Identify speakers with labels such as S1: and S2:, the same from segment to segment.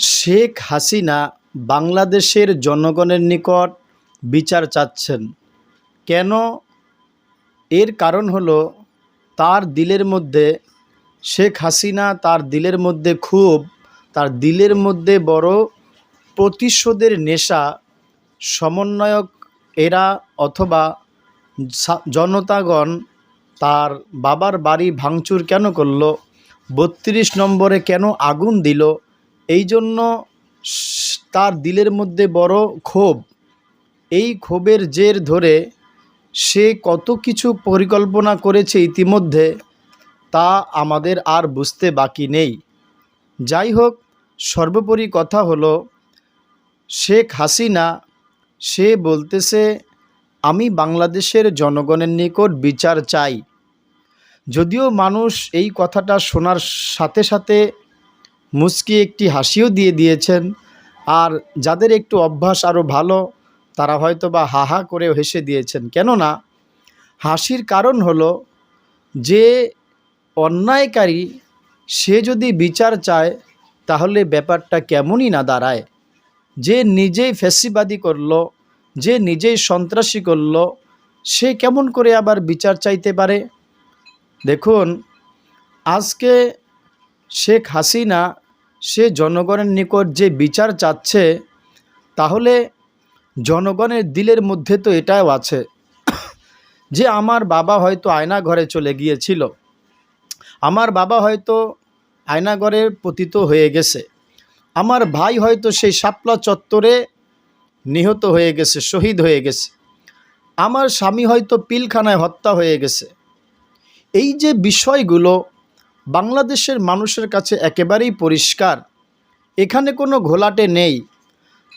S1: শেখ হাসিনা বাংলাদেশের জনগণের নিকট বিচার চাচ্ছেন। কেন? এর কারণ হলো, তার দিলের মধ্যে, শেখ হাসিনা তার দিলের মধ্যে খুব, তার দিলের মধ্যে বড় প্রতিশোধের নেশা সমন্বয়ক এরা অথবা জনতাগণ তার বাবার বাড়ি ভাঙচুর কেন করল? বত্রিশ নম্বরে কেন আগুন দিল? এই জন্য তার দিলের মধ্যে বড় ক্ষোভ। এই ক্ষোভের জের ধরে সে কত কিছু পরিকল্পনা করেছে ইতিমধ্যে, তা আমাদের আর বুঝতে বাকি নেই। যাই হোক, সর্বোপরি কথা হলো, শেখ হাসিনা, সে বলতেছে, আমি বাংলাদেশের জনগণের নিকট বিচার চাই। যদিও মানুষ এই কথাটা শোনার সাথে সাথে মুচকি একটি হাসিও দিয়ে দিয়েছেন। আর যাদের একটু অভ্যাস আরও ভালো, তারা হয়তো বা হাহা করে হেসে দিয়েছেন। কেননা, হাসির কারণ হলো যে অন্যায়কারী, সে যদি বিচার চায়, তাহলে ব্যাপারটা কেমনই না দাঁড়ায়। যে নিজেই ফ্যাসিবাদী করল, যে নিজেই সন্ত্রাসী করল, সে কেমন করে আবার বিচার চাইতে পারে? দেখুন, আজকে শেখ হাসিনা সে জনগণের নিকট যে বিচার চাচ্ছে, তাহলে জনগণের দিলের মধ্যে তো এটাও আছে যে আমার বাবা হয়তো আয়না ঘরে চলে গিয়েছিল। আমার বাবা হয়তো আয়নাঘরে পতিত হয়ে গেছে। আমার ভাই হয়তো সেই শাপলা চত্বরে নিহত হয়ে গেছে, শহীদ হয়ে গেছে। আমার স্বামী হয়তো পিলখানায় হত্যা হয়ে গেছে। এই যে বিষয়গুলো বাংলাদেশের মানুষের কাছে একেবারেই পরিষ্কার, এখানে কোনো ঘোলাটে নেই।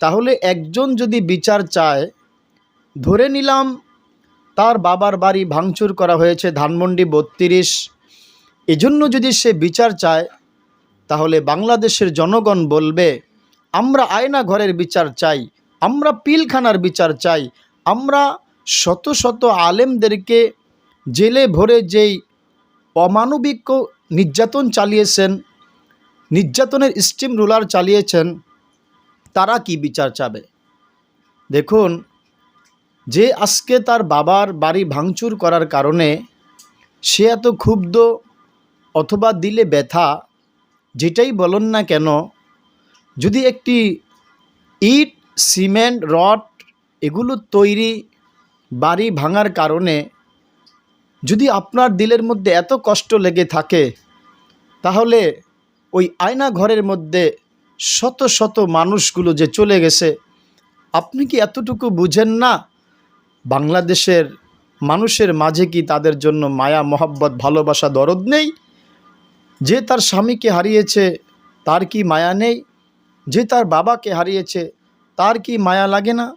S1: তাহলে একজন যদি বিচার চায়, ধরে নিলাম তার বাবার বাড়ি ভাঙচুর করা হয়েছে ধানমন্ডি বত্রিশ, এজন্য যদি সে বিচার চায়, তাহলে বাংলাদেশের জনগণ বলবে, আমরা আয়না ঘরের বিচার চাই, আমরা পিলখানার বিচার চাই, আমরা শত শত আলেমদেরকে জেলে ভরে যেই অমানবিক নির্যাতন চালিয়েছেন, নির্যাতনের স্টিম রুলার চালিয়েছেন, তারা কি বিচার চাবে? দেখুন, যে আজকে তার বাবার বাড়ি ভাঙচুর করার কারণে সে এত ক্ষুব্ধ অথবা দিলে ব্যথা, যেটাই বলুন না কেন, যদি একটি ইট, সিমেন্ট, রড এগুলো তৈরি বাড়ি ভাঙার কারণে যদি আপনার দিলের মধ্যে এত কষ্ট লেগে থাকে তাহলে ওই আয়না ঘরের মধ্যে শত শত মানুষগুলো যে চলে গেছে, আপনি কি এতটুকু বুঝেন না? বাংলাদেশের মানুষের মাঝে কি তাদের জন্য মায়া, মহাব্বত, ভালোবাসা দরদ নেই? যে তার স্বামীকে হারিয়েছে তার কি মায়া নেই? যে তার বাবাকে হারিয়েছে তার কি মায়া লাগে না?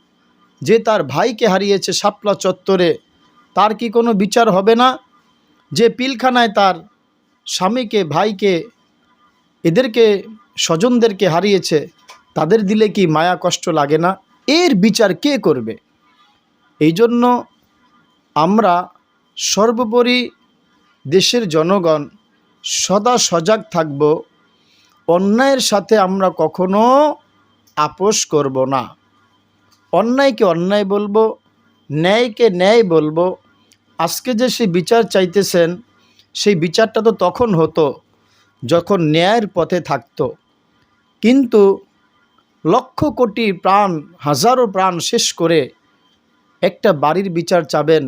S1: যে তার ভাইকে হারিয়েছে শাপলা চত্বরে তার কি কোনো বিচার হবে না? যে পিলখানায় তার স্বামীকে, ভাইকে, এদেরকে, স্বজনদেরকে হারিয়েছে, তাদের দিলে কি মায়া কষ্ট লাগে না? এর বিচার কে করবে? এই জন্য আমরা সর্বোপরি দেশের জনগণ সদা সজাগ থাকব। অন্যায়ের সাথে আমরা কখনো আপোষ করব না। অন্যায়কে অন্যায় বলব, ন্যায়কে ন্যায় বলব। আজকে যে সেই বিচার চাইতেছেন সেই বিচারটা তো তখন হতো, যখন ন্যায়ের পথে থাকত। কিন্তু লক্ষ কোটি প্রাণ, হাজারো প্রাণ শেষ করে একটা বাড়ির বিচার চাবেন,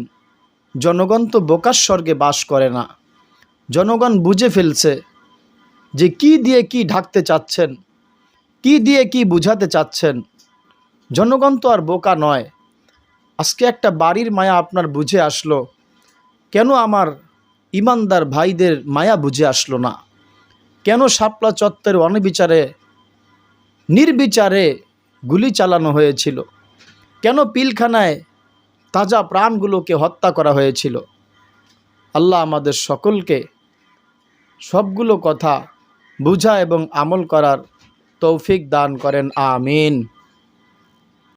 S1: জনগণ তো বোকার স্বর্গে বাস করে না। জনগণ বুঝে ফেলছে যে কি দিয়ে কি ঢাকতে চাচ্ছেন, কি দিয়ে কি বুঝাতে চাচ্ছেন। জনগণ তো আর বোকা নয়। আজকে একটা বাড়ির মায়া আপনার বুঝে আসলো, কেন আমার ইমানদার ভাইদের মায়া বুঝে আসলো না। কেন শাপলা চত্বরের অনবিচারে, নির্বিচারে গুলি চালানো হয়েছিল? কেন পিলখানায় তাজা প্রাণগুলোকে হত্যা করা হয়েছিল? আল্লাহ আমাদের সকলকে সবগুলো কথা বুঝা এবং আমল করার তৌফিক দান করেন, আমিন।